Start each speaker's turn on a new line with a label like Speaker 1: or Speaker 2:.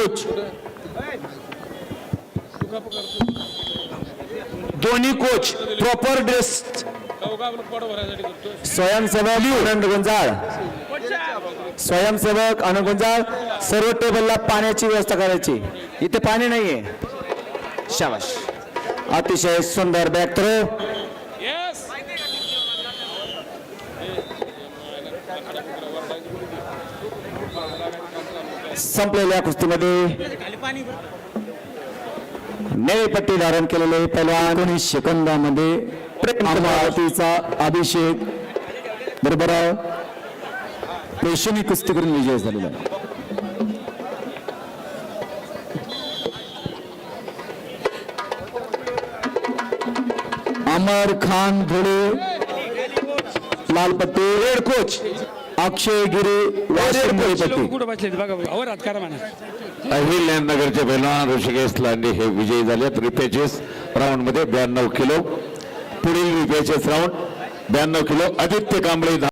Speaker 1: Coach दोन्ही coach proper dress
Speaker 2: स्वयंसेवक आनंद गुंजाळ. स्वयंसेवक आनंद गुंजाळ. सर्व टेबलला पाण्याची व्यवस्था करायची. इथे पाणी नाहीये. शाबाश. अतिशय सुंदर बॅक थ्रो संपलेल्या कुस्तीमध्ये पट्टी धारण केलेले पहिलवान. एकोणीस सेकंदामध्ये अमरावतीचा अभिषेक. बरोबर प्रेक्षणीय कुस्ती करून विजय झालेला. अमर खान धुळे. लाल पट्टी. Red coach. अक्षय गिरी वाशिम
Speaker 3: पैलवान ऋषिकेश लांडे हे विजयी झालेत रिपेचेस राऊंडमध्ये ब्याण्णव किलो. पुढील रिपेचेस राऊंड ब्याण्णव किलो. आदित्य कांबळे